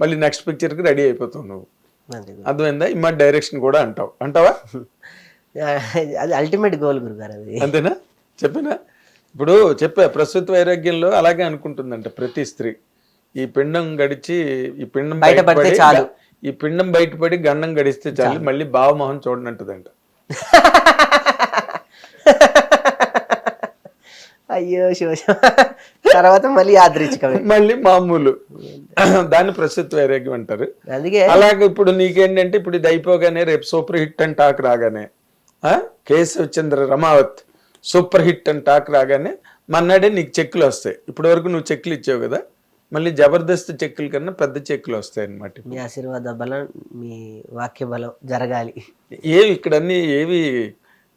మళ్ళీ next పిక్చర్కి ready అయిపోతావు నువ్వు. అర్థమైందా? ఇమ్మా డైరెక్షన్ కూడా అంటావు. అంటావా? అది అల్టిమేట్ గోల్ గురుగారు అది. అంతేనా? చెప్పినా? ఇప్పుడు చెప్పా ప్రస్తుత వైరాగ్యంలో అలాగే అనుకుంటుందంట ప్రతి స్త్రీ. ఈ పిండం గడిచి ఈ పిండం బయటపడితే బయటపడి, చాలు. ఈ పిండం బయటపడి గండం గడిస్తే చాలు. మళ్ళీ భావమోహన్ చూడనంటదంట. అయ్యో శివ. తర్వాత మళ్ళీ యాదృచ్ఛికమే. మళ్ళీ మామూలు. దాన్ని ప్రస్తుత వైరాగ్యం అంటారు. అందుకే అలాగే ఇప్పుడు నీకేంటంటే ఇప్పుడు ఇది అయిపోగానే రేపు సూపర్ హిట్ అని టాక్ రాగానే ఆ? కేశవ్ చంద్ర రమావత్ సూపర్ హిట్ అని టాక్ రాగానే మన్నాడే నీకు చెక్కులు వస్తాయి. ఇప్పటి వరకు నువ్వు చెక్కులు ఇచ్చావు కదా మళ్ళీ జబర్దస్త్ చెక్కుల కన్నా పెద్ద చెక్కులు వస్తాయి అన్నమాట మీ ఆశీర్వాద బలం మీ వాక్య బలం జరగాలి. ఏవి ఇక్కడ అన్ని ఏవి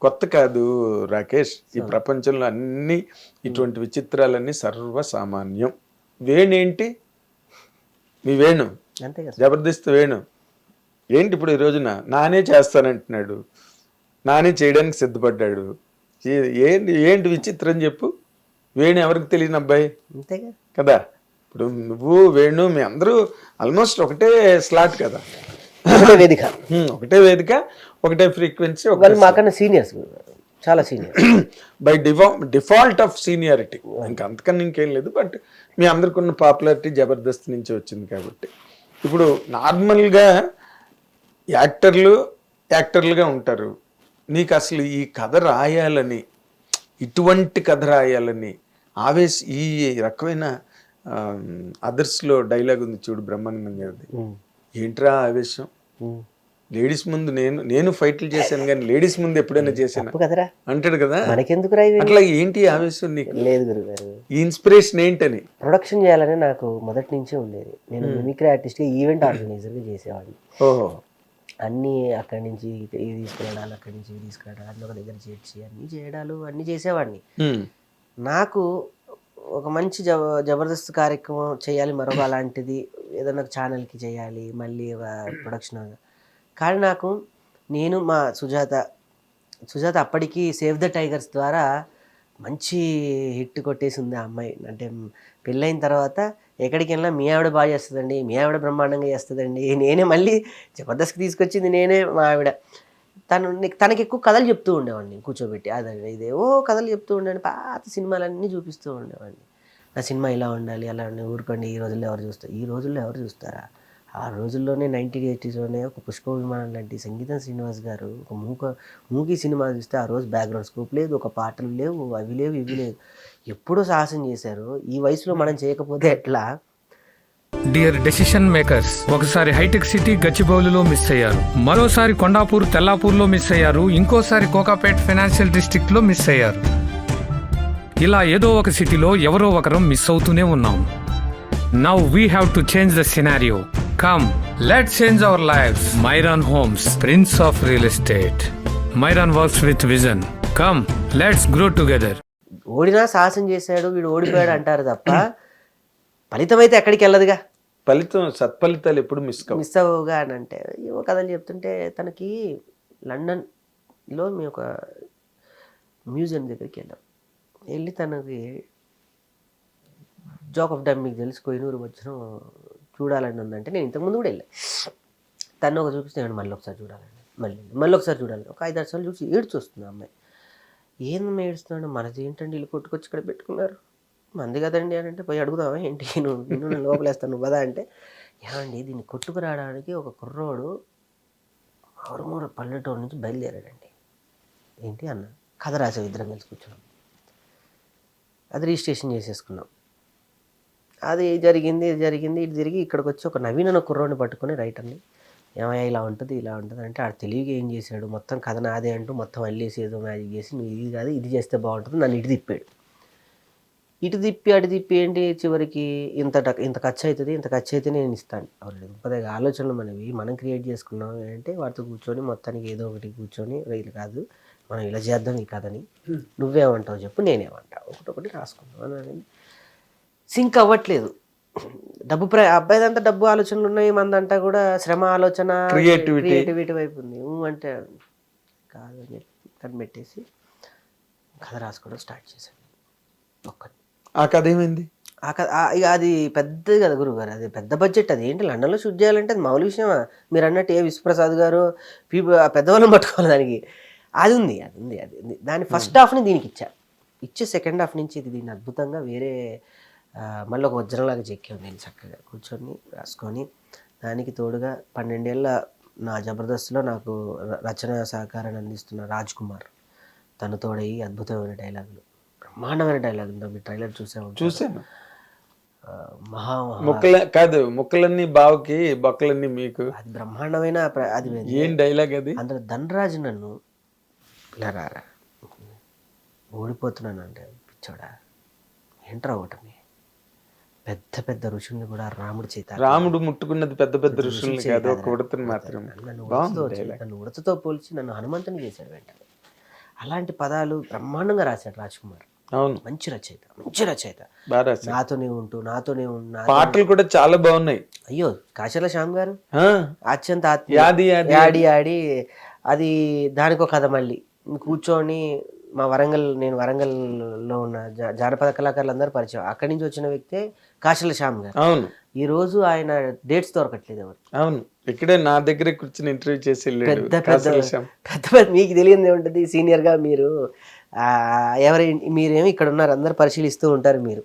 కొత్త కాదు రాకేష్. ఈ ప్రపంచంలో అన్ని ఇటువంటి విచిత్రాలన్నీ సర్వసామాన్యం. వేణేంటి? మీ వేణు. జబర్దస్త్ వేణు. ఏంటి ఇప్పుడు ఈ రోజున? నానే చేస్తానంటున్నాడు. నానే చేయడానికి సిద్ధపడ్డాడు. ఏంటి ఏంటి విచిత్రం చెప్పు. వేణు ఎవరికి తెలియని అబ్బాయి? కదా. ఇప్పుడు నువ్వు వేణు మీ అందరూ ఆల్మోస్ట్ ఒకటే స్లాట్ కదా. ఒకటే వేదిక. ఒకటే వేదిక ఒకటే ఫ్రీక్వెన్సీ వాళ్ళు మాకన్నా సీనియర్స్ చాలా సీనియర్ బై డిఫా డిఫాల్ట్ ఆఫ్ సీనియారిటీ ఇంకా అంతకన్నా ఇంకేం లేదు బట్ మీ అందరికి ఉన్న పాపులారిటీ జబర్దస్త్ నుంచి వచ్చింది కాబట్టి. ఇప్పుడు నార్మల్గా యాక్టర్లు యాక్టర్లుగా ఉంటారు. నీకు అసలు ఈ కథ రాయాలని ఇటువంటి కథ రాయాలని ఆవేశ ఈ రకమైన అదర్స్లో డైలాగ్ ఉంది చూడు బ్రహ్మానందం గారిది. ఏంట్రా ఆవేశం? లేడీస్ ముందు నేను నేను ఫైట్లు చేశాను కానీ లేడీస్ ముందు ఎప్పుడైనా చేశాను? కదరా. అంటాడు కదా. మనకెందుకు రా ఇవి? అట్లా ఏంటి ఆవేశం నీకు? లేదు గురుగారు. ఈ ఇన్స్పిరేషన్ ఏంటని? ప్రొడక్షన్ చేయాలని నాకు మొదటి నుంచే ఉండేది. నేను మిమిక్రీ ఆర్టిస్ట్గా ఈవెంట్ ఆర్గనైజర్గా చేసేవాడిని. ఓహో. అన్నీ అక్కడి నుంచి ఇది తీసుకురావడాలు అక్కడి నుంచి తీసుకురావడాలు అన్నీ ఒక దగ్గర చేర్చి అన్నీ చేయడాలు అన్నీ చేసేవాడిని. నాకు ఒక మంచి జబ జబర్దస్త్ కార్యక్రమం చేయాలి మరొక అలాంటిది ఏదైనా ఒక ఛానల్కి చేయాలి మళ్ళీ ఒక ప్రొడక్షన్ కానీ నాకు నేను మా సుజాత సుజాత అప్పటికి సేవ్ ద టైగర్స్ ద్వారా మంచి హిట్ కొట్టేసింది ఆ అమ్మాయి. అంటే పెళ్ళైన తర్వాత ఎక్కడికి వెళ్ళినా మీ ఆవిడ బాగా చేస్తుందండి మీ ఆవిడ బ్రహ్మాండంగా చేస్తుందండి. నేనే మళ్ళీ జబర్దస్త్కి తీసుకొచ్చింది నేనే మా ఆవిడ. తను తనకి ఎక్కువ కథలు చెప్తూ ఉండేవాడిని కూర్చోబెట్టి. అది ఇదేవో కథలు చెప్తూ ఉండేవాడిని పాత సినిమాలన్నీ చూపిస్తూ ఉండేవాడిని. నా సినిమా ఇలా ఉండాలి అలా ఉండాలి ఊరుకోండి ఈ రోజుల్లో ఎవరు చూస్తారు ఈ రోజుల్లో ఎవరు చూస్తారా? ఆ రోజుల్లోనే నైన్టీన్ ఎయిటీస్లోనే ఒక పుష్ప విమానం లాంటి సంగీతం శ్రీనివాస్ గారు ఒక మూక మూకీ సినిమా చూస్తే ఆ రోజు బ్యాక్గ్రౌండ్ స్కోప్ లేదు ఒక పాటలు లేవు అవి లేవు ఇవి లేవు. ఎప్పుడో సాహసం చేశారు. ఈ వయసులో మనం చేయకపోతే ఎట్లా? డియర్ డెసిషన్ మేకర్స్ ఒకసారి హైటెక్ సిటీ గచ్చిబౌలిలో మిస్ అయ్యారు. మరోసారి కొండాపూర్ తెల్లాపూర్లో మిస్ అయ్యారు. ఇంకోసారి కోకాపేట్ ఫైనాన్షియల్ డిస్ట్రిక్ట్లో మిస్ అయ్యారు. ఇలా ఏదో ఒక సిటీలో ఎవరో ఒకరం మిస్ అవుతూనే ఉన్నాం. Now we have to change the scenario come let change our life Myron homes prince of real estate Myron works with vision come let's grow together ఓడినా సాహసం చేశాడు వీడు ఓడిపోయాడు అంటారు తప్ప ఫలితం అయితే ఎక్కడికి వెళ్ళదుగా? ఫలితం సత్ఫలితాలు ఎప్పుడు మిస్ మిస్ అవ్వగా అని అంటే ఏవో కథలు చెప్తుంటే తనకి లండన్లో మేము ఒక మ్యూజియం దగ్గరికి వెళ్ళాం. వెళ్ళి తనకి జోక్ ఆఫ్ డమ్ మీకు తెలుసు కొయినూరు వచ్చిన చూడాలని ఉందంటే నేను ఇంతకుముందు కూడా వెళ్ళాను తను ఒక చూపిస్తే మళ్ళీ ఒకసారి చూడాలండి మళ్ళీ మళ్ళీ ఒకసారి చూడాలి ఒక ఐదు ఆరు సార్లు చూసి ఏడ్చి వస్తుంది అమ్మాయి. ఏందమ్మా ఏడుస్తున్నాడు? మనది ఏంటండి? ఇల్లు కొట్టుకొచ్చి ఇక్కడ పెట్టుకున్నారు. మంది కదండి? అని అంటే పోయి అడుగుదామా? ఏంటి? నువ్వు నిన్ను నేను లోపలేస్తాను నువ్వు కదా అంటే ఏమండి? దీన్ని కొట్టుకురావడానికి ఒక కుర్రోడు ఆరుమూర పల్లెటూరు నుంచి బయలుదేరాడండి. ఏంటి అన్న? కథ రాసే ఇద్దరం కలిసి కూర్చున్నాం. అది రిజిస్ట్రేషన్ చేసేసుకున్నాం. అది జరిగింది ఇది జరిగింది ఇది జరిగి ఇక్కడికి వచ్చి ఒక నవీన కుర్రోని పట్టుకుని పట్టుకొని రైటర్ని ఏమయ్యా ఇలా ఉంటుంది ఇలా ఉంటుంది అంటే ఆడు తెలివిగా ఏం చేశాడు మొత్తం కథ నాదే అంటూ మొత్తం అల్లేసి ఏదో మ్యాజిక్ చేసి నువ్వు ఇది కాదు ఇది చేస్తే బాగుంటుంది నన్ను ఇటు తిప్పాడు. ఇటు తిప్పి అటు తిప్పి ఏంటి చివరికి ఇంత ఇంత ఖర్చు అవుతుంది ఇంత ఖర్చు అయితే నేను ఇస్తాను. అవునండి పదిగా ఆలోచనలు మనవి? మనం క్రియేట్ చేసుకున్నాం అంటే వాటితో కూర్చొని మొత్తానికి ఏదో ఒకటి కూర్చొని రైలు కాదు మనం ఇలా చేద్దాం ఈ కథని నువ్వేమంటావు చెప్పు నేనేమంటా. ఒకటొకటి రాసుకుందాం అని అనేది. సింక్ అవ్వట్లేదు. డబ్బు ప్ర అబ్బాయిదంతా డబ్బు ఆలోచనలు ఉన్నాయి మందంతా కూడా శ్రమ ఆలోచన Creativity. క్రియేటివిటీ వైపు ఉంది. అంటే కాదు అని చెప్పి కనిపెట్టేసి కథ రాసుకోవడం స్టార్ట్ చేశాను ఒక్క ఆ కథ ఏమైంది? ఆ కథ ఇక అది పెద్దది కదా గురువు గారు అది పెద్ద బడ్జెట్ అది. ఏంటి లండన్లో షూట్ చేయాలంటే అది మామూలు విషయమా? మీరు అన్నట్టు ఏ విశ్వప్రసాద్ గారు పీపుల్ ఆ పెద్దవాళ్ళని పట్టుకోవాలి దానికి. అది ఉంది అది ఉంది. అది ఉంది దాని ఫస్ట్ హాఫ్ని దీనికి ఇచ్చా ఇచ్చే సెకండ్ హాఫ్ నుంచి ఇది దీన్ని అద్భుతంగా వేరే మళ్ళీ ఒక వజ్రంలాగా చెక్కాం నేను చక్కగా కూర్చొని రాసుకొని దానికి తోడుగా పన్నెండేళ్ళ నా జబర్దస్త్లో నాకు రచన సహకారాన్ని అందిస్తున్న రాజ్ కుమార్ తను అద్భుతమైన డైలాగులు బ్రహ్మాండమైన డైలాగులు. మీరు ట్రైలర్ చూసే ఉంటారు. చూశాను. ఆ, మహా ముక్కల కాదు ముక్కలన్నీ బావకి బొక్కలన్నీ మీకు. అది బ్రహ్మాండమైన అది ఏం డైలాగ్ అది? అందులో ధనరాజు నన్ను ఇలా రారా ఓడిపోతున్నాను అంటే పిచ్చోడా? ఏంట్రా ఓటమి? పెద్ద పెద్ద ఋషుల్ని కూడా రాముడి చేత రాముడు ముట్టుకున్నది పెద్ద పెద్ద ఋషుల్ని కాదు మాత్రమే నన్ను ఉడతతో పోల్చి నన్ను హనుమంతుని చేశాడు వెంటనే. అలాంటి పదాలు బ్రహ్మాండంగా రాశాడు రాజ్ కుమార్ అవును. మంచి రచయిత మంచి రచయిత. నాతోనే ఉంటూ నాతోనే ఉన్నా పాటలు కూడా చాలా బాగున్నాయి. అయ్యో కాశల శ్యామ్ గారు? ఆ, అత్యంత యాడి ఆడి అది దానికో కథ మళ్ళీ. కూర్చొని మా వరంగల్ నేను వరంగల్లో ఉన్న జానపద కళాకారులు అందరూ పరిచయం. అక్కడి నుంచి వచ్చిన వ్యక్తే కాశల శ్యామ్ గారు. అవును. ఈ రోజు ఆయన డేట్స్ దొరకట్లేదు ఎవరు అవును. ఇక్కడే నా దగ్గర కూర్చొని ఇంటర్వ్యూ చేసి పెద్ద పెద్ద. పెద్ద మీకు తెలియదు ఏముంటుంది సీనియర్గా మీరు ఆ, ఎవరి మీరేమి ఇక్కడ ఉన్నారు. అందరు పరిశీలిస్తూ ఉంటారు మీరు.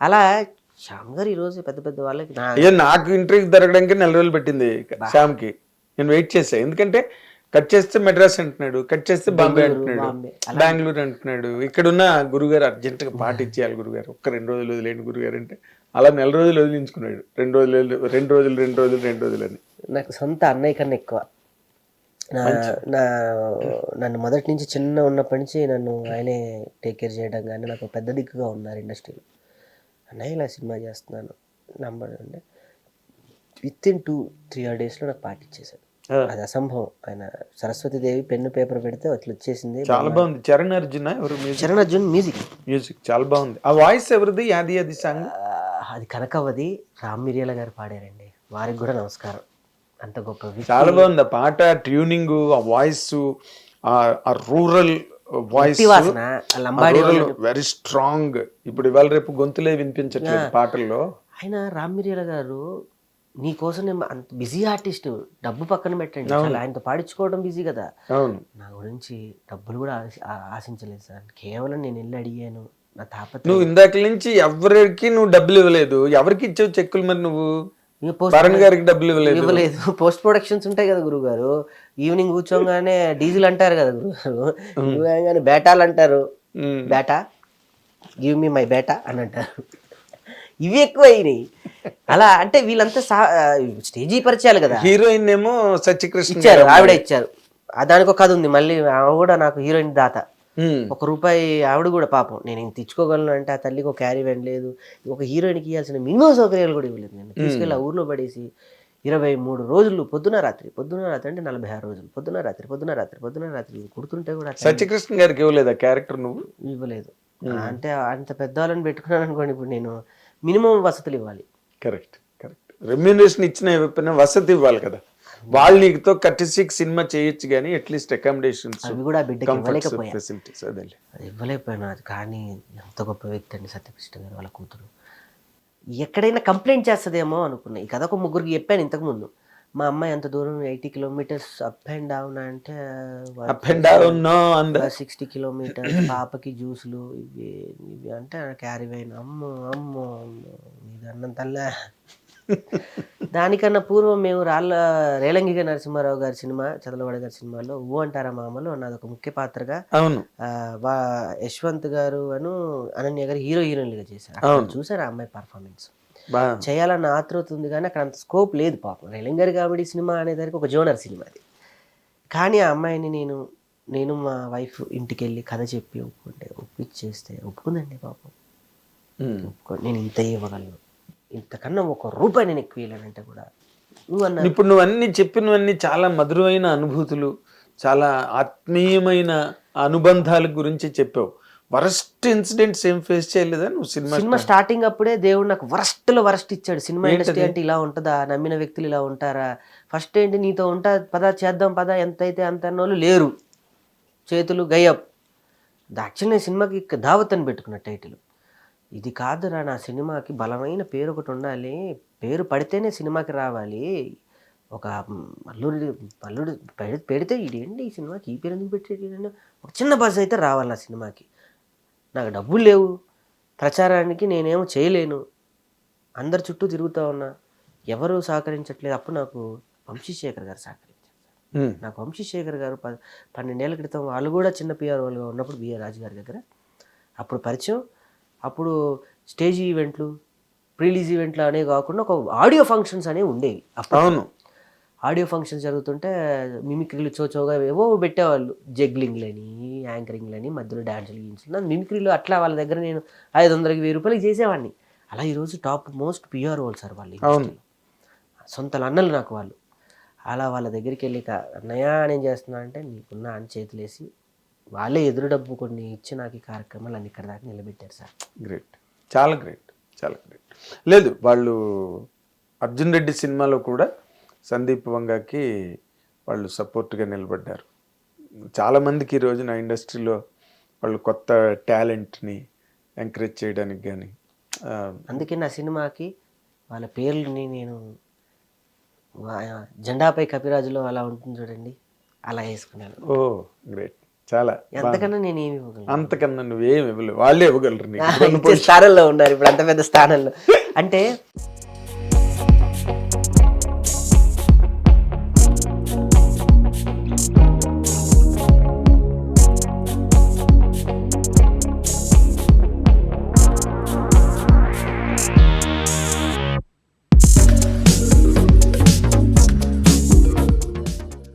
అలా శ్యామ్ గారు ఈ రోజు పెద్ద పెద్ద వాళ్ళకి నాకు ఇంటర్వ్యూ దొరకడానికి నెల రోజులు పెట్టింది శ్యామ్కి. నేను వెయిట్ చేసా ఎందుకంటే కట్ చేస్తే మెడ్రాస్ అంటున్నాడు కట్ చేస్తే బాంబే అంటున్నాడు. బెంగళూరు అంటున్నాడు. ఇక్కడున్న గురుగారు అర్జెంటుగా పాట ఇచ్చేయాలి గురుగారు. ఒక్క రెండు రోజులు వదిలేండి గురుగారు అంటే. అలా నెల రోజులు వదిలించుకున్నాడు. రెండు రోజులు రెండు రోజులు రెండు రోజులు రెండు రోజులు అని. నాకు సొంత అన్నయ్య కన్నా ఎక్కువ. నా నా నన్ను మొదటి నుంచి చిన్న ఉన్నప్పటి నుంచి నన్ను ఆయనే టేక్ కేర్ చేయడం కానీ నాకు పెద్ద దిక్కుగా ఉన్నారు ఇండస్ట్రీలో. అన్నయ్య ఇలా సినిమా చేస్తున్నాను. నంబర్ అంటే within two three or డేస్లో నాకు ఇచ్చేసాడు ఆ. అది అసంభవం. ఆయన సరస్వతీదేవి పెన్ను పేపర్ పెడితే అట్లా వచ్చేసింది. చాలా బాగుంది. చరణ్ అర్జున? ఎవరు చరణ్ అర్జున్ మ్యూజిక్. మ్యూజిక్. చాలా బాగుంది. ఆ వాయిస్ ఎవరిది? యాది యాది సాంగ్ అది కనకవది రామ్ మిరియాల గారు పాడారండి. వారికి కూడా నమస్కారం. అంత గొప్ప. చాలా బాగుంది. ఆ పాట ట్యూనింగ్ ఆ వాయిస్ ఆ రూరల్ వాయిస్ వెరీ స్ట్రాంగ్ ఇప్పుడు ఇవాళ రేపు గొంతులే వినిపించట్లేదు పాటల్లో. ఆయన రామ్ మిరియాల గారు నీ కోసం నేను అంత బిజీ ఆర్టిస్ట్ డబ్బు పక్కన పెట్టండి. అసలు ఆయనతో పాడించుకోవడం బిజీ కదా. నా గురించి డబ్బులు కూడా ఆశించలేదు సార్. కేవలం నేను వెళ్ళి అడిగాను. నా తాపత్రయం నువ్వు ఇందాక నుంచి ఎవరికి నువ్వు డబ్బులు ఇవ్వలేదు. ఎవరికి ఇచ్చావు చెక్కులు మరి నువ్వు? గారికి డబ్బులు ఇవ్వలేదు. ఇవ్వలేదు. పోస్ట్ ప్రొడక్షన్స్ ఉంటాయి కదా గురువు గారు ఈవినింగ్ కూర్చోగానే డీజిల్ అంటారు కదా గురువు గారు బేటాలు అంటారు. బేటా? గివ్ మీ మై బేటా అని అంటారు. ఇవి ఎక్కువ అయినాయి అలా అంటే వీళ్ళంతా సా- స్టేజీ పరిచయాలు కదా. హీరోయిన్ ఏమో సత్యకృష్ణ ఇచ్చారు ఆవిడ ఇచ్చారు. ఆ దానికి ఒక కథ ఉంది మళ్ళీ ఆమె కూడా నాకు హీరోయిన్ దాత. ఒక రూపాయి ఆవిడ కూడా పాపం. నేను ఇంత తెచ్చుకోగలను అంటే ఆ తల్లికి ఒక క్యారీ వ్యాన్ లేదు. ఒక హీరోయిన్కి ఇవ్వాల్సిన మినిమం సౌకర్యాలు కూడా ఇవ్వలేదు నేను. తీసుకెళ్ళి ఆ ఊర్లో పడేసి ఇరవై మూడు రోజులు పొద్దున రాత్రి పొద్దున రాత్రి అంటే నలభై ఆరు రోజులు. పొద్దున రాత్రి పొద్దున రాత్రి పొద్దున రాత్రి కుడుతుంటే కూడా సత్యకృష్ణ గారికి ఇవ్వలేదు ఆ క్యారెక్టర్ నువ్వు? ఇవ్వలేదు. అంటే అంత పెద్దవాళ్ళని పెట్టుకున్నాను అనుకోండి ఇప్పుడు నేను మినిమం వసతులు ఇవ్వాలి. Correct correct. రెమ్యూనరేషన్ ఇచ్చిన ఇవ్వకపోయినా వసతి ఇవ్వాలి కదా. వాళ్ళు నీకుతో కట్టిసిక్ సినిమా చేయొచ్చు కానీ అట్లీస్ట్ అకామిడేషన్స్ అవి కూడా బిడ్డకి ఫెసిలిటీస్ అదే అది ఇవ్వలేకపోయాను అది. కానీ ఎంత గొప్ప వ్యక్తి అండి సత్యకృష్ణ గారు వాళ్ళ కూతురు. ఎక్కడైనా కంప్లైంట్ చేస్తుందేమో అనుకున్నా. ఈ కథ ఒక ముగ్గురికి చెప్పాను ఇంతకుముందు మా అమ్మాయి అంత దూరం eighty kilometres up and down అంటే up and down sixty kilometres పాపకి జ్యూసులు ఇవి ఇవి అంటే క్యారీ అయిన అమ్మో అమ్మో అమ్మో ఇది అన్నంతల్లా దానికన్నా పూర్వం మేము రాళ్ళ రేలంగిగా నరసింహారావు గారి సినిమా చదలవాడ గారి సినిమాలో ఊ అంటారా మామలో నాది ఒక ముఖ్య పాత్రగా అవును. యశ్వంత్ గారు అను అనన్య గారు హీరో హీరోయిన్లుగా చేశారు. చూసారు ఆ అమ్మాయి పర్ఫార్మెన్స్? చేయాలన్న ఆతృత ఉంది కానీ అక్కడ అంత స్కోప్ లేదు పాపం. రేలంగర్ కామెడీ సినిమా అనేదానికి ఒక జోనర్ సినిమా అది. కానీ ఆ అమ్మాయిని నేను నేను మా వైఫ్ ఇంటికి వెళ్ళి కథ చెప్పి ఒప్పుకుంటే ఒప్పించేస్తే ఒప్పుకుందండి పాపం. ఒప్పుకో నేను ఇంత ఇవ్వగలను. ఇంతకన్నా ఒక రూపాయి నేను ఎక్కువ ఇవ్వలేనంటే కూడా. నువ్వు అన్న ఇప్పుడు నువ్వు అన్ని చెప్పినవన్నీ చాలా మధురమైన అనుభూతులు చాలా ఆత్మీయమైన అనుబంధాల గురించి చెప్పావు. వరస్ట్ ఇన్సిడెంట్స్ ఏం ఫేస్ చేయలేదా నువ్వు సినిమా సినిమా స్టార్టింగ్ అప్పుడే దేవుడు నాకు వరస్ట్లో వరస్ట్ ఇచ్చాడు. సినిమా ఇండస్ట్రీ అంటే ఇలా ఉంటుందా? నమ్మిన వ్యక్తులు ఇలా ఉంటారా? ఫస్ట్ ఏంటి నీతో ఉంటా పద చేద్దాం పద ఎంత అయితే అంత అన్నోళ్ళు లేరు. చేతులు గయప్ యాక్చువల్ నేను సినిమాకి దావత్ అని పెట్టుకున్న టైటిల్. ఇది కాదురా నా సినిమాకి బలమైన పేరు ఒకటి ఉండాలి. పేరు పడితేనే సినిమాకి రావాలి. ఒక అల్లుడి అల్లుడు పెడి- పెడితే ఇదేంటి ఈ సినిమాకి? ఈ పేరు ఎందుకు పెట్టేది ఒక చిన్న బజ్ అయితే రావాలి నా సినిమాకి. నాకు డబ్బులు లేవు. ప్రచారానికి నేనేమో చేయలేను. అందరి చుట్టూ తిరుగుతూ ఉన్నా. ఎవరు సహకరించట్లేదు. అప్పుడు నాకు వంశీశేఖర్ గారు సహకరించారు నాకు వంశీశేఖర్ గారు ప పన్నెండేళ్ళ క్రితం వాళ్ళు కూడా చిన్న పిఆర్ వాళ్ళుగా ఉన్నప్పుడు బిఆర్ రాజు గారి దగ్గర. అప్పుడు పరిచయం. అప్పుడు స్టేజ్ ఈవెంట్లు ప్రీలీజ్ ఈవెంట్లు అనేవి కాకుండా ఒక ఆడియో ఫంక్షన్స్ అనేవి ఉండేవి అప్పుడు అవును. ఆడియో ఫంక్షన్స్ జరుగుతుంటే మిమిక్రీలు చోచోగా ఏవో పెట్టేవాళ్ళు. జగ్లింగ్లని యాంకరింగ్లని మధ్యలో డ్యాన్సులు గీన్సులు. మిమిక్రీలు అట్లా వాళ్ళ దగ్గర నేను ఐదు వందలకి వెయ్యి రూపాయలకి చేసేవాడిని. అలా ఈరోజు టాప్ మోస్ట్ పిఆర్ వాళ్ళు సార్ వాళ్ళు. సొంత అన్నలు నాకు వాళ్ళు. అలా వాళ్ళ దగ్గరికి వెళ్ళి "కా- అన్నయ్య నేను చేస్తున్నా అంటే నీకున్న అని చేతులేసి వాళ్ళే ఎదురు డబ్బు కొన్ని ఇచ్చి నాకు ఈ కార్యక్రమాలు అన్ని ఇక్కడ దాకా నిలబెట్టారు సార్. గ్రేట్ చాలా గ్రేట్ చాలా గ్రేట్ లేదు వాళ్ళు అర్జున్ రెడ్డి సినిమాలో కూడా సందీప్ వంగకి వాళ్ళు సపోర్ట్గా నిలబడ్డారు. చాలామందికి ఈ రోజున ఇండస్ట్రీలో వాళ్ళు కొత్త టాలెంట్ని ఎంకరేజ్ చేయడానికి కానీ అందుకే నా సినిమాకి వాళ్ళ పేర్లని నేను జెండాపై కపిరాజులో అలా ఉంటుంది చూడండి అలా వేసుకున్నాను. ఓ గ్రేట్ చాలా. ఎంతకన్నా నేను ఏమి ఇవ్వగలను? అంతకన్నా నువ్వేం ఇవ్వలేవు. వాళ్ళే ఇవ్వగలరు నీకు. స్థానంలో ఉన్నారు. ఇప్పుడు అంత పెద్ద స్థానంలో. అంటే